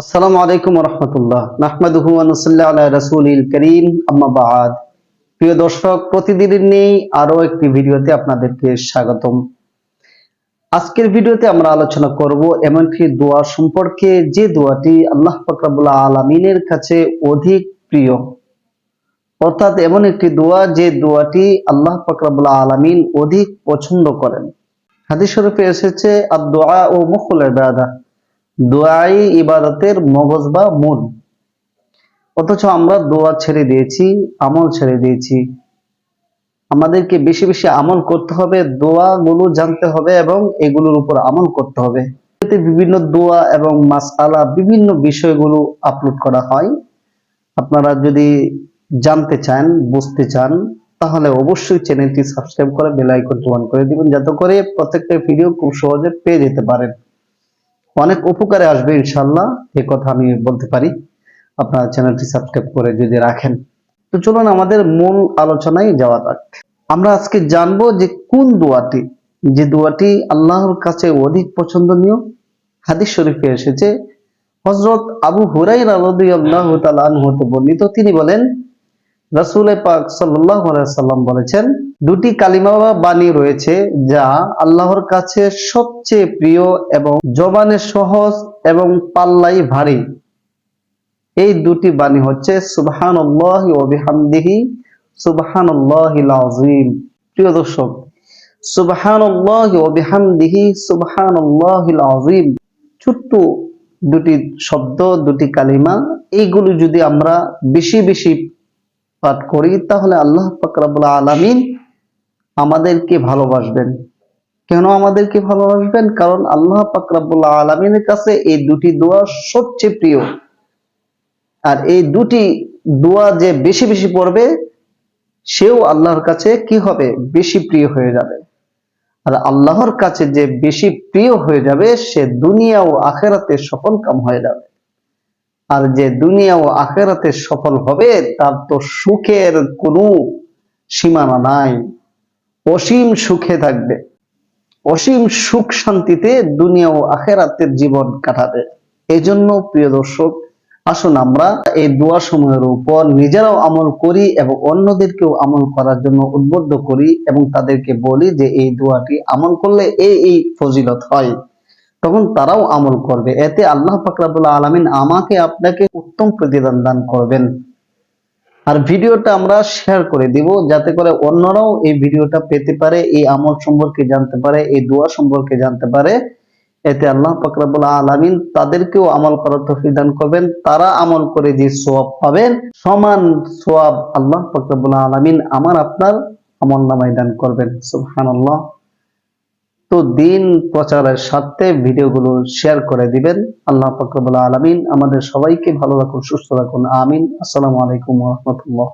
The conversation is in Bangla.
আসসালামু আলাইকুম রহমতুল্লাহ রাসূলিল বাদ প্রিয় দর্শক, প্রতিদিনের নেই আরও একটি ভিডিওতে আপনাদেরকে স্বাগতম। আজকের ভিডিওতে আমরা আলোচনা করব এমন একটি দোয়া সম্পর্কে, যে দোয়াটি আল্লাহ আলামিনের কাছে অধিক প্রিয়। অর্থাৎ এমন একটি দোয়া, যে দোয়াটি আল্লাহ পাক রব্বুল আলামিন অধিক পছন্দ করেন। হাদিস শরীফে এসেছে আর-দোয়া ও মুখুল ইবাদা দোয়াই ইবাদতের মগজ বা মূল। অথচ আমরা দোয়া ছেড়ে দিয়েছি, আমল ছেড়ে দিয়েছি। আমাদেরকে বেশি বেশি আমল করতে হবে দোয়া গুলো জানতে হবে এবং এগুলোর উপর আমল করতে হবে। বিভিন্ন দোয়া এবং মাসআলা বিভিন্ন বিষয়গুলো আপলোড করা হয়। আপনারা যদি জানতে চান, বুঝতে চান, তাহলে অবশ্যই চ্যানেলটি সাবস্ক্রাইব করে বেল আইকনটি অন করে দিবেন, যাতে করে প্রত্যেকটা ভিডিও খুব সহজে পেয়ে যেতে পারেন। অনেক উপকারে আসবে ইনশাল্লাহ এ কথা আমি বলতে পারি। আপনার চ্যানেলটি সাবস্ক্রাইব করে যদি রাখেন। তো চলুন আমাদের মূল আলোচনায় যাওয়া যাক। আমরা আজকে জানব যে কোন দোয়াটি, যে দোয়াটি আল্লাহর কাছে অধিক পছন্দনীয়। হাদিস শরীফে এসেছে হজরত আবু হুরাই আনহু হতে বর্ণিত। তিনি বলেন রাসূল পাক সাল্লাম বলেছেন, দুটি কালিমা বাণী রয়েছে যা আল্লাহর কাছে সবচেয়ে প্রিয় এবং জবানে সহজ এবং পাল্লাই ভারী। এই দুটি বাণী হচ্ছে সুবহানাল্লাহি ওয়া বিহামদিহি, সুবহানাল্লাহিল প্রিয় দর্শক, সুবহানাল্লাহি ওয়া বিহামদিহি, সুবহানাল্লাহিল ছোট্ট দুটি শব্দ, দুটি কালিমা, এইগুলো যদি আমরা বেশি বেশি পাঠ করি, তাহলে আল্লাহ পাক রব্বুল আলামিন আমাদেরকে ভালোবাসবেন। কেন আমাদেরকে ভালোবাসবেন? কারণ আল্লাহ পাক রব্বুল আলামিনের কাছে এই দুটি দোয়া সবচেয়ে প্রিয়। আর এই দুটি দোয়া যে বেশি বেশি পড়বে, সেও আল্লাহর কাছে কি হবে? বেশি প্রিয় হয়ে যাবে। আর আল্লাহর কাছে যে বেশি প্রিয় হয়ে যাবে, সে দুনিয়া ও আখেরাতে সফল কাম হয়ে যাবে। আর যে দুনিয়া ও আখেরাতে সফল হবে, তার তো সুখের কোনো সীমানা নাই। অসীম সুখে থাকবে। অসীম সুখ শান্তিতে দুনিয়া ও আখেরাতের জীবন কাটাবে। এই জন্য প্রিয় দর্শক, আসুন আমরা এই দোয়া সমূহের উপর নিজেরাও আমল করি এবং অন্যদেরকেও আমল করার জন্য উদ্বুদ্ধ করি এবং তাদেরকে বলি যে, এই দোয়াটি আমল করলে এই এই ফজিলত হয়। তখন তারাও আমল করবে। এতে আল্লাহ ফাকরাবুল্লাহ আলমিন আমাকে আপনাকে উত্তম প্রতিদান দান করবেন। আর ভিডিওটা আমরা শেয়ার করে দিব, যাতে করে অন্যরাও এই ভিডিওটা পেতে পারে, এই আমল সম্পর্কে জানতে পারে, এই দোয়া সম্পর্কে জানতে পারে। এতে আল্লাহ ফাকরাবুল আলমিন তাদেরকেও আমল করার তৌফিক দান করবেন। তারা আমল করে যে সোয়াব পাবেন, সমান সোয়াব আল্লাহ ফাকরাবুল আলমিন আমার আপনার আমল নামায় দান করবেন। সুবহানাল্লাহ। তো দিন প্রচারের স্বার্থে ভিডিওগুলো শেয়ার করে দিবেন। আল্লাহ ফকরবুল্লাহ আলমিন আমাদের সবাইকে ভালো রাখুন, সুস্থ রাখুন। আমিন। আসসালামু আলাইকুম রহমতুল্লাহ।